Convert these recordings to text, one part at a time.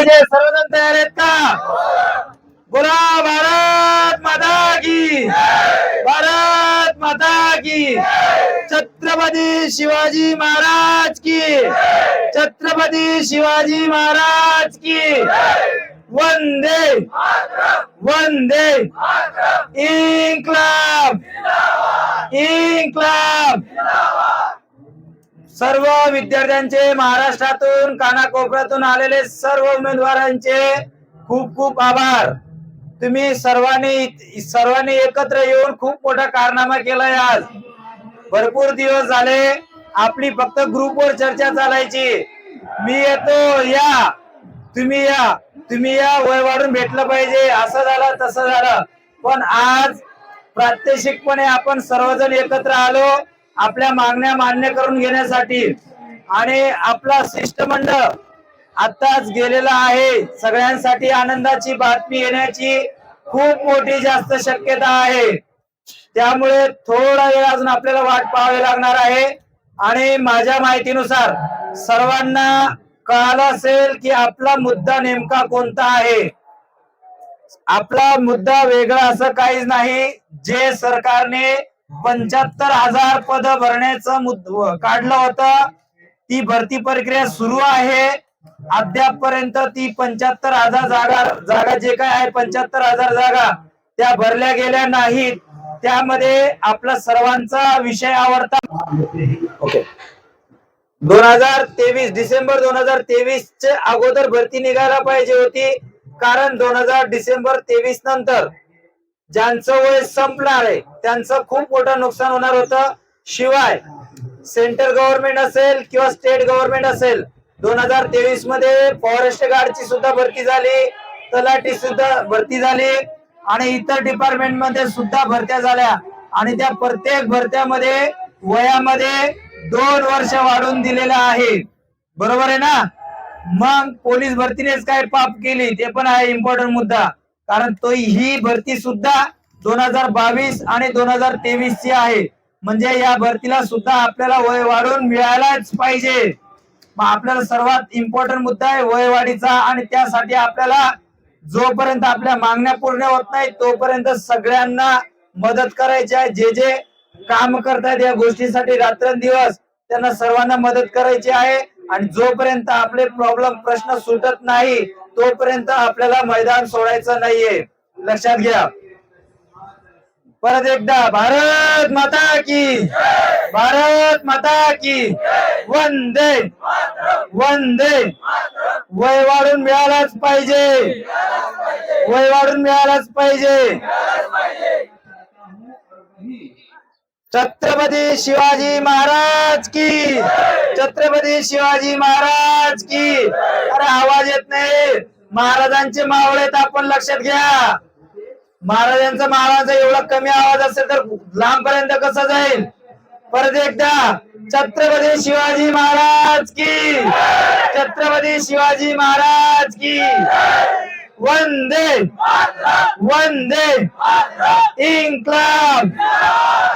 पाहिजे? सर्वजण तयार आहेत का? बोला भारत माता की. भारत माता की. छत्रपती शिवाजी महाराज की. छत्रपती शिवाजी महाराज की. वंदे. वंदे. इन्क्लाब इन्क्लाब सर्व विद्यार्थ्यांचे महाराष्ट्रातून कानाकोपऱ्यातून आलेले सर्व उमेदवारांचे खूप खूप आभार. तुम्ही सर्वांनी सर्वांनी एकत्र येऊन खूप मोठा कारनामा केलाय आज. भरपूर दिवस झाले आपली फक्त ग्रुपवर चर्चा चालायची. मी येतो या. तुम्ही या. तुम्ही या वय वाढून भेटलं पाहिजे. असं झालं तसं झालं. पण आज प्रात्यक्षिकपणे आपण सर्वजण एकत्र आलो. आपल्या मागण्या मान्य करून घेण्यासाठी. आणि आपला शिष्टमंडळ आताच गेलेला आहे. सगळ्यांसाठी आनंदाची बातमी येण्याची खूप मोठी जास्त शक्यता आहे. त्यामुळे थोडा वेळ अजून आपल्याला वाट पाहावी लागणार आहे. आणि माझ्या माहितीनुसार सर्वांना कळालं असेल की आपला मुद्दा नेमका कोणता आहे? आपला मुद्दा वेगळा असं काहीच नाही. जे सरकारने पंच्याहत्तर हजार पद भरण्याचं मुद्दा काढलं होतं. ती भरती प्रक्रिया सुरू आहे. अद्याप पर्यंत ती पंच्याहत्तर हजार जागा जागा जे काय आहे पंच्याहत्तर हजार जागा त्या भरल्या गेल्या नाहीत. त्यामध्ये आपला सर्वांचा विषय आवडता. ओके दोन हजार तेवीस डिसेंबर दोन हजार तेवीस चे अगोदर भरती निघायला पाहिजे होती. कारण दोन हजार डिसेंबर तेवीस नंतर ज्यांचं वय संपणार आहे त्यांचं खूप मोठं नुकसान होणार होतं. शिवाय सेंट्रल गव्हर्नमेंट असेल किंवा स्टेट गव्हर्नमेंट असेल दोन हजार तेवीसमध्ये फॉरेस्ट गार्डची सुद्धा भरती झाली तलाठी सुद्धा भरती झाली आणि इतर डिपार्टमेंटमध्ये सुद्धा भरत्या झाल्या. आणि त्या प्रत्येक भरत्यामध्ये वयामध्ये दोन वर्ष वाढून दिलेलं आहे. बरोबर आहे ना? मग पोलीस भरतीनेच काय पाप केली? ते पण आहे इम्पॉर्टंट मुद्दा. कारण तो ही भरती सुद्धा दोन हजार बावीस आणि दोन हजार तेवीस ची आहे. म्हणजे या भरतीला सुद्धा आपल्याला वय वाढून मिळायलाच पाहिजे. मग आपल्याला सर्वात इम्पॉर्टंट मुद्दा आहे वयवाढीचा आणि त्यासाठी आपल्याला जोपर्यंत आपल्या मागण्या पूर्ण होत नाही तोपर्यंत सगळ्यांना मदत करायची आहे. जे जे काम करतायत या गोष्टीसाठी रात्रंदिवस त्यांना सर्वांना मदत करायची आहे. आणि जोपर्यंत आपले प्रॉब्लेम प्रश्न सुटत नाही तोपर्यंत आपल्याला मैदान सोडायचं नाहीये. लक्षात घ्या. परत एकदा भारत माता की भारत माता की वंदे! वंदे! वय वाढून मिळालाच पाहिजे. वय वाढून मिळालाच पाहिजे. छत्रपती शिवाजी महाराज की. छत्रपती शिवाजी महाराज की. अरे आवाज येत नाही. महाराजांचे मावळेत आपण लक्षात घ्या. महाराजांचा महाराजांचा एवढा कमी आवाज असेल तर लांब पर्यंत कसं जाईल? परत एकदा छत्रपती शिवाजी महाराज की. छत्रपती शिवाजी महाराज की. वंदे वंदे इन्क्लाब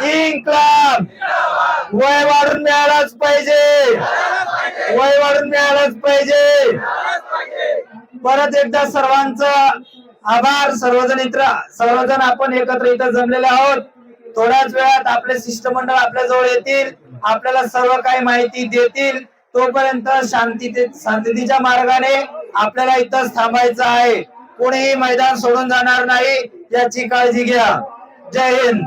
इन्क्लाब वय वाढून मिळालाच पाहिजे. वय वाढून मिळालाच पाहिजे. परत एकदा सर्वांचा आभार. सर्वजण इतर सर्वजण आपण एकत्र इथं जमलेले आहोत. थोड्याच वेळात आपले शिष्टमंडळ आपल्या जवळ येतील. आपल्याला सर्व काही माहिती देतील. तोपर्यंत शांती शांततेच्या मार्गाने आपल्याला इथंच थांबायचं आहे. कोणीही मैदान सोडून जाणार नाही याची काळजी घ्या. जय हिंद.